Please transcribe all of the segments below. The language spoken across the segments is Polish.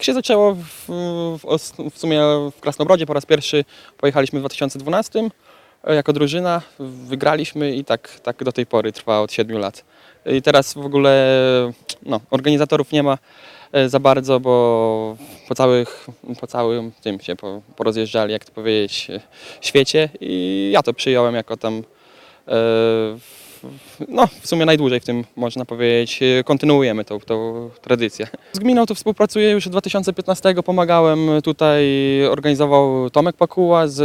tak się zaczęło w, w, w sumie w Krasnobrodzie po raz pierwszy pojechaliśmy w 2012 e, jako drużyna, wygraliśmy i tak, tak do tej pory trwa od 7 lat. I teraz w ogóle no, organizatorów nie ma e, za bardzo, bo po, całych, po całym tym się po, porozjeżdżali, jak to powiedzieć, e, świecie i ja to przyjąłem jako tam no, w sumie najdłużej w tym można powiedzieć. e, Kontynuujemy tą, tą tradycję. Z gminą to współpracuję już od 2015. Pomagałem tutaj, organizował Tomek Pakuła z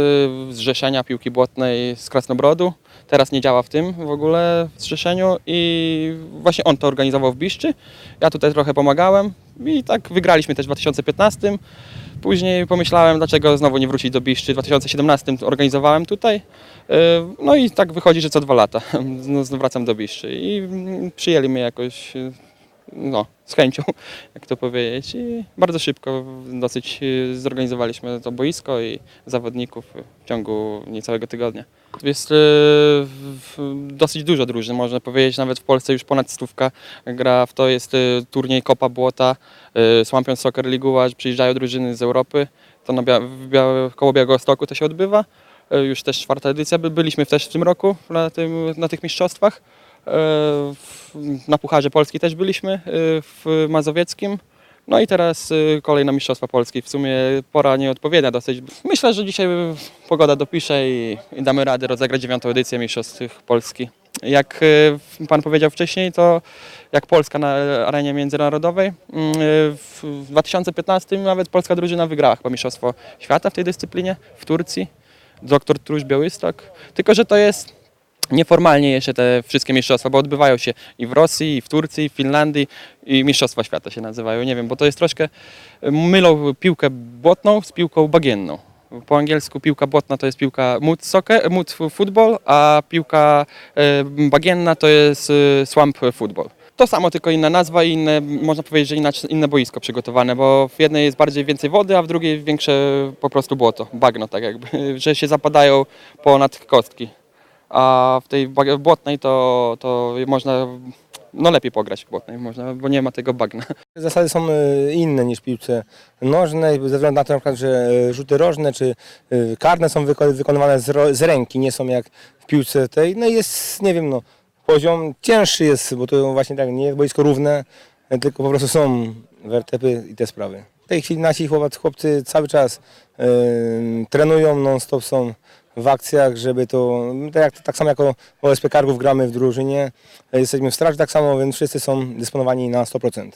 Zrzeszenia Piłki Błotnej z Krasnobrodu. Teraz nie działa w tym w ogóle w zrzeszeniu i właśnie on to organizował w Biszczy. Ja tutaj trochę pomagałem i tak wygraliśmy też w 2015. Później pomyślałem, dlaczego znowu nie wrócić do Biszczy. W 2017 organizowałem tutaj. Yy, No i tak wychodzi, że co dwa lata wracam do Biszczy i przyjęli mnie jakoś yy, no, z chęcią, jak to powiedzieć. I bardzo szybko dosyć yy, zorganizowaliśmy to boisko i zawodników w ciągu niecałego tygodnia. Jest w- dosyć dużo drużyn, można powiedzieć, nawet w Polsce już ponad stówka gra w to. Jest yy, turniej Kopa Błota, Słampion Soccer Liguła, przyjeżdżają drużyny z Europy. To na Bia- Bia- koło Białegostoku to się odbywa. Już też czwarta edycja, by- byliśmy też w tym roku na, tym, na tych mistrzostwach. E, Na Pucharze Polski też byliśmy e, w Mazowieckim. No i teraz e, kolejne Mistrzostwa Polski. W sumie pora nieodpowiednia dosyć. Myślę, że dzisiaj pogoda dopisze i, i damy radę rozegrać dziewiątą edycję Mistrzostw Polski. Jak Pan powiedział wcześniej, to jak Polska na arenie międzynarodowej. mm, w 2015 nawet polska drużyna wygrała chyba Mistrzostwo Świata w tej dyscyplinie w Turcji doktor Truś Białystok. Tylko, że to jest nieformalnie jeszcze te wszystkie mistrzostwa, bo odbywają się i w Rosji, i w Turcji, i w Finlandii i Mistrzostwa Świata się nazywają. Nie wiem, bo to jest troszkę, mylą piłkę błotną z piłką bagienną. Po angielsku piłka błotna to jest piłka mud, soccer, mud football, a piłka e, bagienna to jest e, swamp football. To samo, tylko inna nazwa i inne, można powiedzieć, że inaczej, inne boisko przygotowane, bo w jednej jest bardziej więcej wody, a w drugiej większe po prostu błoto, bagno tak jakby, że się zapadają ponad kostki. A w tej bag- błotnej to, to można no lepiej pograć w błotnej, można, bo nie ma tego bagna. Zasady są e, inne niż w piłce nożnej, ze względu na to, że e, rzuty rożne czy e, karne są wyko- wykonywane z, ręki, nie są jak w piłce tej. No jest, nie wiem, no, poziom cięższy jest, bo to właśnie tak nie jest boisko równe, tylko po prostu są wertepy i te sprawy. W tej chwili nasi chłopcy cały czas e, trenują, non-stop są w akcjach, żeby to, tak, jak, tak samo jako OSP Kargów gramy w drużynie, jesteśmy w straży tak samo, więc wszyscy są dysponowani na 100%.